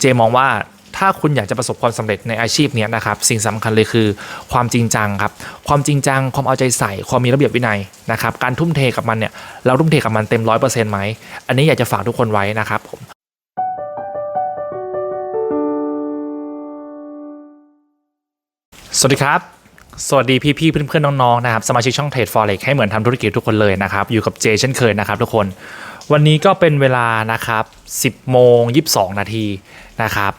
เจมองว่าถ้าคุณอยากจะประสบความสำเร็จในอาชีพนี้นะครับสิ่งสำคัญเลยคือความจริงจังครับความจริงจังความเอาใจใส่ความมีระเบียบวินัยนะครับการทุ่มเทกับมันเนี่ยเราทุ่มเทกับมันเต็มร้อยเปอร์เซ็นต์ไหมอันนี้อยากจะฝากทุกคนไว้นะครับผมสวัสดีครับ สวัสดีพี่ๆเพื่อนๆน้องๆนะครับสมาชิกช่องเทรดฟอเร็กให้เหมือนทำธุรกิจทุกคนเลยนะครับอยู่กับเจเช่นเคยนะครับทุกคน วันนี้ก็เป็นเวลานะครับ 10โมง22 นาที นะครับ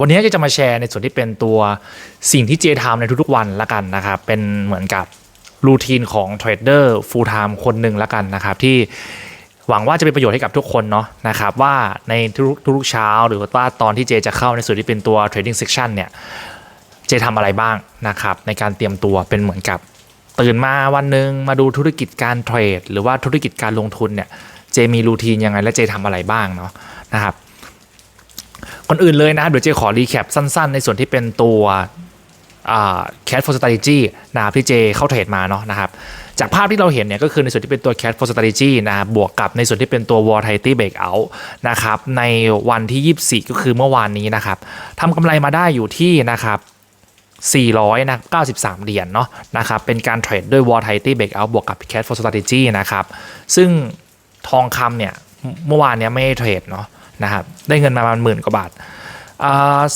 วันนี้จะมาแชร์ในส่วนที่เป็นตัวสิ่งที่เจทำในทุกๆวันละกันนะครับเป็นเหมือนกับรูทีนของเทรดเดอร์ฟูลไทม์คนหนึ่งละกันนะครับที่หวังว่าจะเป็นประโยชน์ให้กับทุกคนเนาะนะครับว่าในทุกทุกๆเช้าหรือว่าตอนที่เจจะเข้าในส่วนที่เป็นตัว trading section เนี่ยเจทำอะไรบ้างนะครับในการเตรียมตัวเป็นเหมือนกับตื่นมาวันหนึ่งมาดูธุรกิจการเทรดหรือว่าธุรกิจการลงทุนเนี่ยเจมีรูทีนยังไงและเจทำอะไรบ้างเนาะนะครับ ก่อนอื่นเลยนะเดี๋ยวเจขอรีแคปสั้นๆ ในส่วนที่เป็นตัวแค t for strategy นะครับที่เจเข้าเทรดมาเนาะนะครับจากภาพที่เราเห็นเนี่ยก็คือในส่วนที่เป็นตัว cat for strategy นะครับบวกกับในส่วนที่เป็นตัว volatility breakout นะครับในวันที่ 24 ก็คือเมื่อวานนี้นะครับทำกำไรมาได้อยู่ที่นะครับ400นะ93 เหรียญเนาะนะครับเป็นการเทรดด้วย volatility breakout บวกกับ cat for strategy นะครับซึ่งทองคำเนี่ยเมื่อวานเนี้ยไม่เทรดเนาะ นะครับได้เงินมาประมาณหมื่นกว่าบาท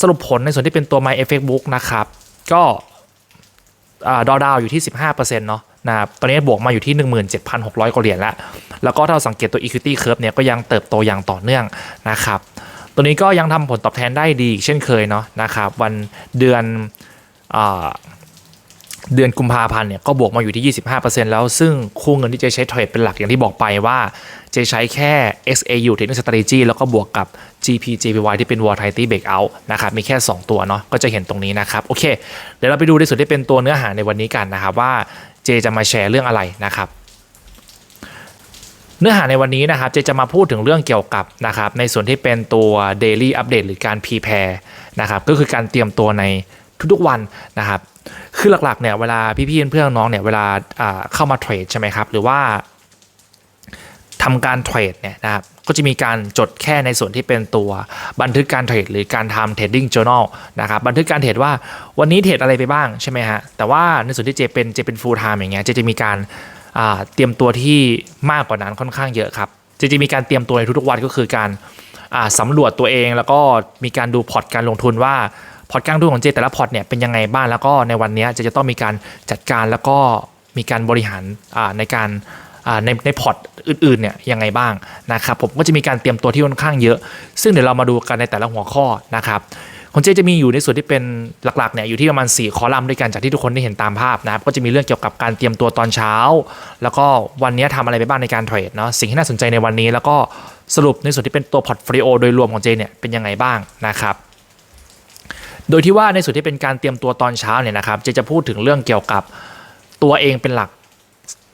สรุปผลในส่วนที่เป็นตัว my effect book นะครับก็ดอดาวอยู่ที่ 15%เนาะนะครับตอนนี้บวกมาอยู่ที่ 17,600 กว่าเหรียญแล้ว แล้วก็ถ้าเราสังเกตตัว equity curve เนี่ยก็ยังเติบโตอย่างต่อเนื่องนะครับตัวนี้ก็ยังทำผลตอบแทนได้ดีเช่นเคยเนาะนะครับวันเดือนอ เดือนกุมภาพันธ์เนี่ยก็บวกมาอยู่ที่ 25%แล้ว ซึ่งคู่เงินที่จะใช้เทรดเป็นหลักอย่างที่บอกไปว่าจะใช้แค่ XAU Technical Strategy แล้วก็บวกกับ GP JPY ที่เป็น Volatility Breakout นะครับ มีแค่ 2 ตัวเนาะก็จะเห็นตรงนี้นะครับ โอเค เดี๋ยวเราไปดูในส่วนที่เป็นตัวเนื้อหาในวันนี้กันนะครับ ว่าเจจะมาแชร์เรื่องอะไรนะครับเนื้อหาในวันนี้นะครับเจจะมาพูดถึงเรื่องเกี่ยวกับนะครับในส่วนที่เป็นตัว Daily Update หรือการ Prepare นะครับก็คือการเตรียมตัวในทุกๆวันนะครับ คือหลักๆเนี่ยเวลาพี่ๆเพื่อนๆน้องเนี่ยเวลาเข้ามาเทรดใช่ไหมครับ หรือว่าทำการเทรดเนี่ยนะครับก็จะมีการจดแค่ในส่วนที่เป็นตัวบันทึกการเทรดหรือการทำ trading journal นะครับบันทึกการเทรดว่าวันนี้เทรดอะไรไปบ้างใช่ไหมฮะแต่ว่าในส่วนที่เจเป็นเจเป็น full time อย่างเงี้ยเจจะมีการเตรียมตัวที่มากกว่านั้นค่อนข้างเยอะครับเจจะมีการเตรียมตัวในทุกๆวันก็คือการอ่าสำรวจตัวเอง แล้วก็มีการดูพอร์ตการลงทุนว่า พอร์ตการลงทุนของเจแต่ละพอร์ตเนี่ยเป็นยังไงบ้างแล้วก็ในวันนี้ยเจจะต้องมีการจัดการแล้วก็มีการบริหารอ่าในการอ่าในในพอร์ตอื่นๆเนี่ยยังไงบ้างนะครับผมก็จะมีการเตรียมตัวที่ค่อนข้างเยอะ ซึ่งเดี๋ยวเรามาดูกันในแต่ละหัวข้อนะครับของเจจะมีอยู่ในส่วนที่เป็นหลักๆเนี่ยอยู่ที่ประมาณ 4 คอลัมน์ด้วยกันจากที่ทุกคนได้เห็นตามภาพนะครับก็จะมีเรื่องเกี่ยวกับการเตรียมตัวตอนเช้า แล้วก็วันนี้ทำอะไรไปบ้างในการเทรดเนาะสิ่งที่น่าสนใจในวันนี้ แล้วก็สรุปในส่วนที่เป็นตัวพอร์ตโฟลิโอโดยรวมของเจเนี่ยเป็นยังไงบ้างนะครับ โดยที่ว่าในส่วนที่เป็นการเตรียมตัวตอนเช้าเนี่ยนะครับเจจะพูดถึงเรื่องเกี่ยวกับตัวเองเป็นหลัก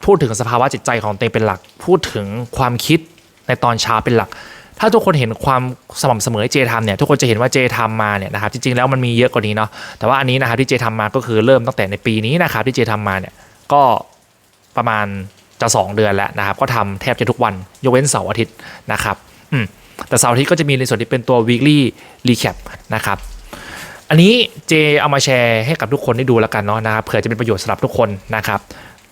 พูดถึงสภาวะจิตใจของตัวเองเป็นหลัก พูดถึงความคิดในตอนเช้าเป็นหลัก ถ้าทุกคนเห็นความสม่ำเสมอที่เจทำเนี่ยทุกคนจะเห็นว่าเจทำมาเนี่ยนะครับจริงๆแล้วมันมีเยอะกว่านี้เนาะแต่ว่าอันนี้นะครับที่เจทำมาก็คือเริ่มตั้งแต่ในปีนี้นะครับที่เจทำมาเนี่ยก็ประมาณจะ 2 เดือนแล้วนะครับ ก็ทำแทบจะทุกวัน ยกเว้นเสาร์อาทิตย์นะครับ อืมแต่เสาร์อาทิตย์ก็จะมีในส่วนที่เป็นตัว weekly recap นะครับ อันนี้เจเอามาแชร์ให้กับทุกคนได้ดูแล้วกันเนาะนะครับเผื่อจะเป็นประโยชน์สำหรับทุกคนนะครับ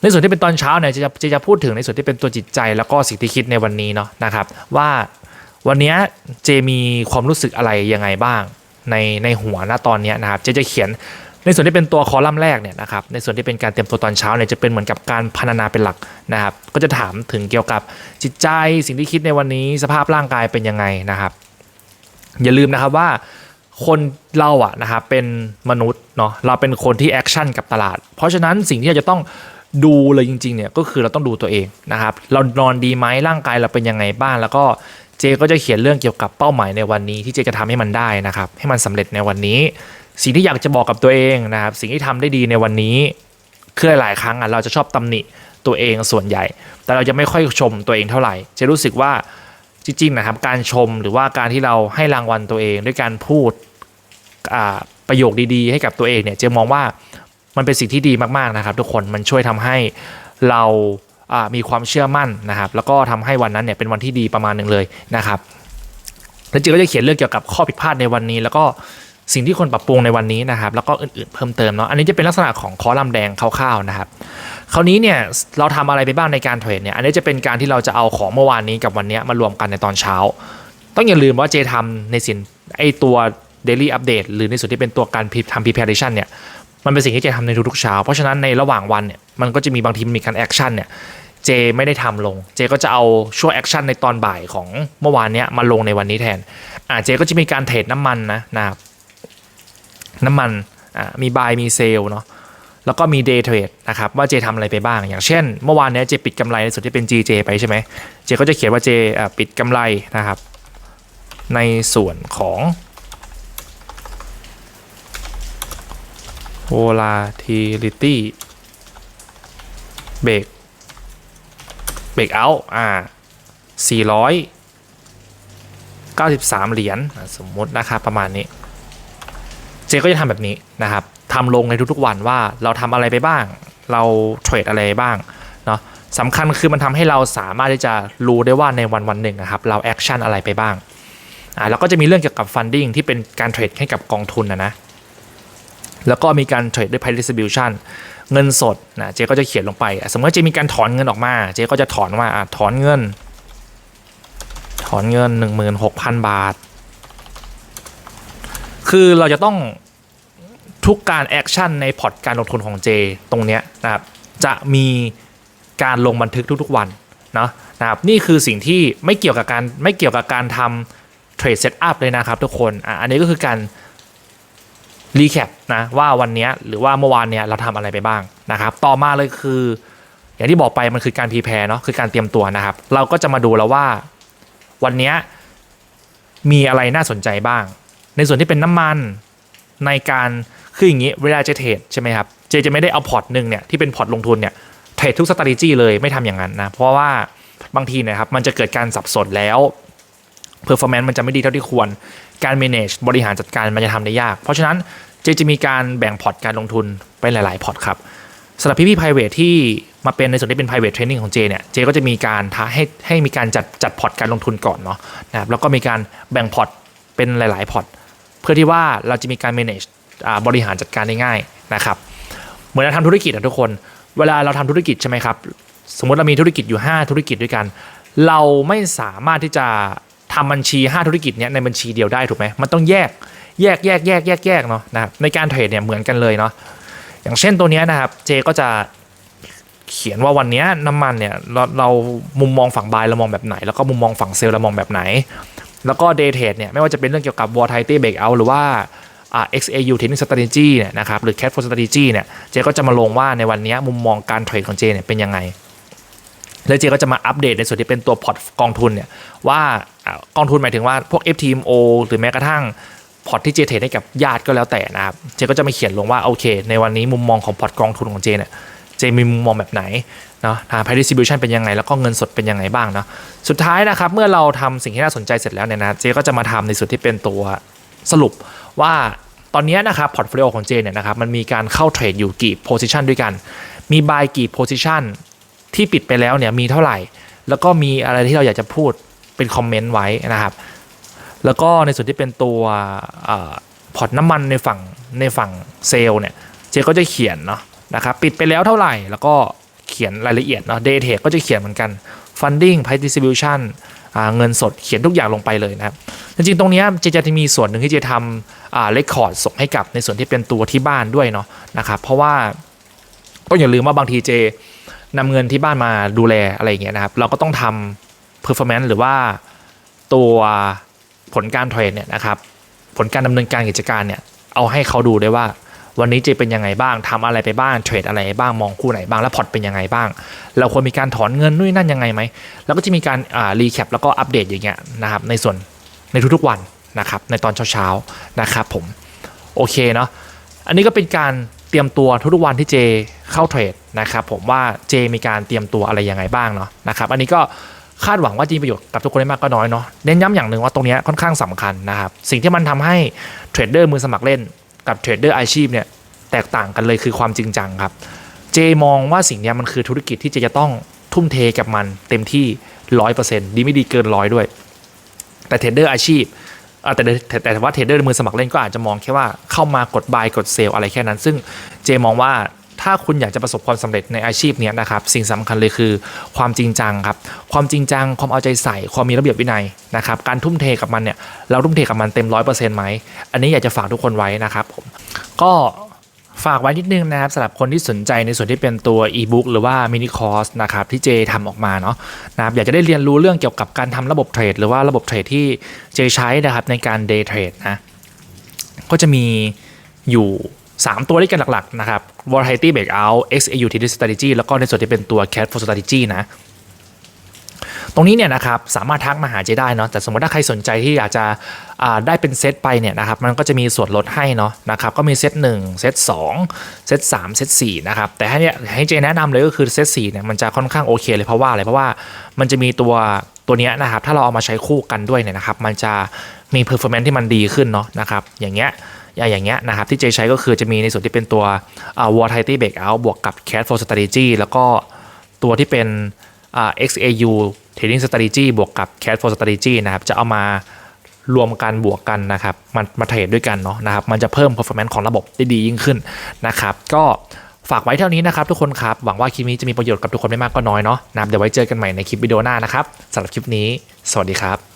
ในส่วนที่เป็นตอนเช้าเนี่ยจะจะจะจะพูดถึงในส่วนที่เป็นตัวจิตใจ แล้วก็สิ่งที่คิดในวันนี้เนาะนะครับ ว่าวันนี้เจมีความรู้สึกอะไรยังไงบ้าง ในในหัวณตอนนี้นะครับเจจะเขียนในส่วนที่เป็นตัวคอลัมน์แรกเนี่ยนะครับในส่วนที่เป็นการเตรียมตัวตอนเช้าเนี่ยจะเป็นเหมือนกับการพรรณนาเป็นหลักนะครับ ก็จะถามถึงเกี่ยวกับจิตใจสิ่งที่คิดในวันนี้สภาพร่างกายเป็นยังไงนะครับ อย่าลืมนะครับว่า คนเราอะนะครับเป็นมนุษย์เนาะเราเป็นคนที่แอคชั่นกับตลาด เพราะฉะนั้นสิ่งที่เราจะต้องดูเลยจริงๆเนี่ยก็คือเราต้องดูตัวเองนะครับ เรานอนดีไหมร่างกายเราเป็นยังไงบ้าง แล้วก็เจก็จะเขียนเรื่องเกี่ยวกับเป้าหมายในวันนี้ ที่เจจะทำให้มันได้นะครับ ให้มันสำเร็จในวันนี้ สิ่งที่อยากจะบอกกับตัวเองนะครับ สิ่งที่ทำได้ดีในวันนี้คือหลายๆครั้งอะเราจะชอบตำหนิตัวเองส่วนใหญ่ แต่เราจะไม่ค่อยชมตัวเองเท่าไหร่จะรู้สึกว่า จริงๆนะครับ การชมหรือว่าการที่เราให้รางวัลตัวเอง ด้วยการพูดประโยคดีๆ ให้กับตัวเองเนี่ยเจะมองว่ามันเป็นสิ่งที่ดีมากๆนะครับ ทุกคนมันช่วยทำให้เรามีความเชื่อมั่นนะครับ แล้วก็ทำให้วันนั้นเนี่ยเป็นวันที่ดีประมาณหนึ่งเลยนะครับแล้วเจก็จะเขียนเรื่องเกี่ยวกับข้อผิดพลาดในวันนี้ แล้วก็สิ่งที่ควรปรับปรุงในวันนี้นะครับ แล้วก็อื่นๆเพิ่มเติมเนาะอันนี้จะเป็นลักษณะของคอลัมน์แดงคร่าวๆนะครับ คราวนี้เนี่ยเราทำอะไรไปบ้างในการเทรดเนี่ยอันนี้จะเป็นการที่เราจะเอาของเมื่อวานนี้กับวันนี้มารวมกันในตอนเช้า ต้องอย่าลืมว่าเจทำในสินไอตัว daily update หรือในส่วนที่เป็นตัวการทำ preparation เนี่ยมันเป็นสิ่งที่เจทำในทุกๆเช้า เพราะฉะนั้นในระหว่างวันเนี่ยมันก็จะมีบางทีมีการแอคชั่นเนี่ยเจไม่ได้ทำลง เจก็จะเอาช่วงแอคชั่นในตอนบ่ายของเมื่อวานเนี้ยมาลงในวันนี้แทนอ่าเจก็จะมีการเทรดน้ำมันนะนะครับน้ำมันอ่ามีบายมีเซลเนาะ แล้วก็มี day trade นะครับว่าเจทำอะไรไปบ้าง อย่างเช่น เมื่อวานนี้เจปิดกำไรในส่วนที่เป็น GJ ไปใช่ไหมเจก็จะเขียนว่าเจปิดกำไรนะครับ ในส่วนของ volatility break break out อ่า493 เหรียญสมมตินะครับประมาณนี้ เจก็จะทำแบบนี้นะครับ ทำลงในทุกๆวันว่าเราทำอะไรไปบ้าง เราเทรดอะไรบ้างเนาะสำคัญคือมันทำให้เราสามารถที่จะรู้ได้ว่าในวันวันๆหนึ่งนะครับเราแอคชั่นอะไรไปบ้างอ่าแล้วก็จะมีเรื่องเกี่ยวกับฟันดิ้งที่เป็นการเทรดให้กับกองทุนนะนะแล้วก็มีการเทรดด้วย price distribution เงินสดนะเจก็จะเขียนลงไป สมมติเจมีการถอนเงินออกมา เจก็จะถอนว่าอะถอนเงิน ถอนเงิน 16,000 บาท คือเราจะต้อง ทุกการแอคชั่นในพอร์ตการลงทุนของเจตรงเนี้ยนะครับจะมีการลงบันทึกทุกๆวันเนาะนะครับนี่คือสิ่งที่ไม่เกี่ยวกับการไม่เกี่ยวกับการทำเทรดเซตอัพเลยนะครับทุกคนอะอันนี้ก็คือการรีแคปนะว่าวันนี้หรือว่าเมื่อวานเนี้ยเราทำอะไรไปบ้างนะครับ ต่อมาเลยคือ อย่างที่บอกไปมันคือการพรีแพร์เนาะคือการเตรียมตัวนะครับ เราก็จะมาดูแล้วว่าวันนี้มีอะไรน่าสนใจบ้าง ในส่วนที่เป็นน้ำมันในการ คืออย่างนี้เวลาจะเทรดใช่ไหมครับ เจจะไม่ได้เอาพอร์ตหนึ่งเนี่ยที่เป็นพอร์ตลงทุนเนี่ยเทรดทุกสต r a t e g y เลยไม่ทำอย่างนั้นนะเพราะว่าบางทีนะครับมันจะเกิดการสับสนแล้ว performance มันจะไม่ดีเท่าที่ควรการ manage บริหารจัดการมันจะทำได้ยาก เพราะฉะนั้นเจจะมีการแบ่งพอร์ตการลงทุนเป็นหลาย ๆ พอร์ตครับสำหรับพี่พี่ private ที่มาเป็นในส่วนที่เป็น private training ของเจเนี่ย เจก็จะมีการท้าให้ให้มีการจัดจัดพอร์ตการลงทุนก่อนเนาะนะครับแล้วก็มีการแบ่งพอร์ตเป็นหลาย ๆ พอร์ตเพื่อที่ว่าเราจะมีการ manage บริหารจัดการได้ง่ายนะครับ เหมือนเราทำธุรกิจอะทุกคน เวลาเราทำธุรกิจใช่ไหมครับ สมมติเรามีธุรกิจอยู่ 5 ธุรกิจด้วยกัน เราไม่สามารถที่จะทำบัญชี 5 ธุรกิจเนี้ยในบัญชีเดียวได้ถูกไหมมันต้องแยกแยกแยกแยกแยกแยกเนาะนะครับในการเทรดเนี่ยเหมือนกันเลยเนาะอย่างเช่นตัวนี้นะครับเจก็จะเขียนว่าวันนี้น้ำมันเนี่ยเราเรามุมมองฝั่งบายเรามองแบบไหน แล้วก็มุมมองฝั่งเซลล์เรามองแบบไหน แล้วก็เดย์เทรดเนี่ยไม่ว่าจะเป็นเรื่องเกี่ยวกับ volatility breakout หรือว่า XAU Technical Strategy เนี่ยนะครับหรือ Cash Flow Strategy เนี่ยเจก็จะมาลงว่าในวันนี้มุมมองการเทรดของเจเนี่ยเป็นยังไงแล้วเจก็จะมาอัปเดตในส่วนที่เป็นตัวพอร์ตกองทุนเนี่ยว่ากองทุนหมายถึงว่าพวก FTMO หรือแม้กระทั่งพอร์ตที่เจเทรดให้กับญาติก็แล้วแต่นะครับเจก็จะมาเขียนลงว่าโอเค ในวันนี้มุมมองของพอร์ตกองทุนของเจเนี่ยเจมีมุมมองแบบไหนเนาะทาง price distribution เป็นยังไง แล้วก็เงินสดเป็นยังไงบ้างเนาะสุดท้ายนะครับ เมื่อเราทำสิ่งที่น่าสนใจเสร็จแล้วเนี่ยนะเจก็จะมาทำในส่วนที่เป็นตัวสรุปว่า ตอนนี้นะครับพอร์ตโฟลิโอของเจเนี่ยนะครับมันมีการเข้าเทรดอยู่กี่ position ด้วยกัน มี buy กี่ position ที่ปิดไปแล้วเนี่ยมีเท่าไหร่ แล้วก็มีอะไรที่เราอยากจะพูดเป็นคอมเมนต์ไว้นะครับ แล้วก็ในส่วนที่เป็นตัวพอร์ตน้ำมันในฝั่งในฝั่งเซลล์เนี่ยเจก็จะเขียนเนาะนะครับปิดไปแล้วเท่าไหร่ แล้วก็เขียนรายละเอียดเนาะเดทเทก็จะเขียนเหมือนกัน funding price distribution เงินสดเขียนทุกอย่างลงไปเลยนะครับ จริงๆ ตรงนี้เจจะมีส่วนหนึ่งที่จะทำเลคคอร์ดส่งให้กับในส่วนที่เป็นตัวที่บ้านด้วยเนาะนะครับเพราะว่าต้องอย่าลืมว่าบางทีเจนำเงินที่บ้านมาดูแลอะไรอย่างเงี้ยนะครับ เราก็ต้องทำ performance หรือว่าตัวผลการเทรดเนี่ยนะครับผลการดำเนินการกิจการเนี่ยเอาให้เขาดูได้ว่า วันนี้เจเป็นยังไงบ้างทำอะไรไปบ้างเทรดอะไรบ้างมองคู่ไหนบ้างแล้วพอร์ตเป็นยังไงบ้าง เราควรมีการถอนเงินนู่นนั่นยังไงไหมแล้วก็จะมีการรีแคปแล้วก็อัปเดตอย่างเงี้ยนะครับในส่วน ในทุกๆวันนะครับในตอนเช้าๆนะครับผมโอเคเนาะอันนี้ก็เป็นการเตรียมตัวทุกๆวันที่เจเข้าเทรดนะครับผมว่าเจมีการเตรียมตัวอะไรยังไงบ้างเนาะนะครับอันนี้ก็คาดหวังว่าจะมีประโยชน์กับทุกคนได้มากก็น้อยเนาะเน้นย้ำอย่างหนึ่งว่าตรงนี้ค่อนข้างสำคัญนะครับสิ่งที่มันทำให้เทรดเดอร์มือสมัครเล่นกับเทรดเดอร์อาชีพเนี่ยแตกต่างกันเลยคือความจริงจังครับเจมองว่าสิ่งนี้มันคือธุรกิจที่เจจะต้องทุ่มเทกับมันเต็มที่ร้อยเปอร์เซ็นต์ดีไม่ดีเกินร้อยด้วย แต่เทรดเดอร์อาชีพแต่แต่แต่ว่าเทรดเดอร์มือสมัครเล่นก็อาจจะมองแค่ว่าเข้ามากด buy กด sell อะไรแค่นั้น ซึ่งเจมองว่าถ้าคุณอยากจะประสบความสำเร็จในอาชีพนี้นะครับ สิ่งสำคัญเลยคือความจริงจังครับ ความจริงจัง ความเอาใจใส่ ความมีระเบียบวินัยนะครับ การทุ่มเทกับมันเนี่ย เราทุ่มเทกับมันเต็มร้อยเปอร์เซ็นต์ไหม อันนี้อยากจะฝากทุกคนไว้นะครับผม ก็ ฝากไว้นิดนึงนะครับสำหรับคนที่สนใจในส่วนที่เป็นตัวอีบุ๊กหรือว่ามินิคอร์สนะครับที่เจทำออกมาเนาะนะครับอยากจะได้เรียนรู้เรื่องเกี่ยวกับการทำระบบเทรดหรือว่าระบบเทรดที่เจใช้นะครับในการเดย์เทรดนะก็จะมีอยู่ 3 ตัวด้วยกันหลักๆนะครับ Volatility Breakout XAUT Strategy แล้วก็ในส่วนที่เป็นตัว Cash Flow Strategy นะ ตรงนี้เนี่ยนะครับสามารถทักมาหาเจได้เนาะแต่สมมติถ้าใครสนใจที่อยากจะได้เป็นเซตไปเนี่ยนะครับมันก็จะมีส่วนลดให้เนาะนะครับก็มีเซต1เซต2เซต3เซต4นะครับแต่ให้เนี่ยให้เจแนะนำเลยก็คือเซต4เนี่ยมันจะค่อนข้างโอเคเลยเพราะว่าอะไรเพราะว่ามันจะมีตัวตัวเนี้ยนะครับถ้าเราเอามาใช้คู่กันด้วยเนี่ยนะครับมันจะมี performance ที่มันดีขึ้นเนาะนะครับอย่างเงี้ยอย่างเงี้ยนะครับที่เจใช้ก็คือจะมีในส่วนที่เป็นตัวอ่า volatility breakout บวกกับ cash flow strategy แล้วก็ตัวที่เป็น XAU trading strategy บวกกับ cash flow strategy นะครับจะเอามารวมกันบวกกันนะครับมันมาเทรดด้วยกันเนาะนะครับมันจะเพิ่ม performance ของระบบได้ดียิ่งขึ้นนะครับก็ฝากไว้เท่านี้นะครับทุกคนครับ หวังว่าคลิปนี้จะมีประโยชน์กับทุกคนไม่มากก็น้อยเนาะนะเดี๋ยวไว้เจอกันใหม่ในคลิปวิดีโอหน้านะครับสำหรับคลิปนี้ สวัสดีครับ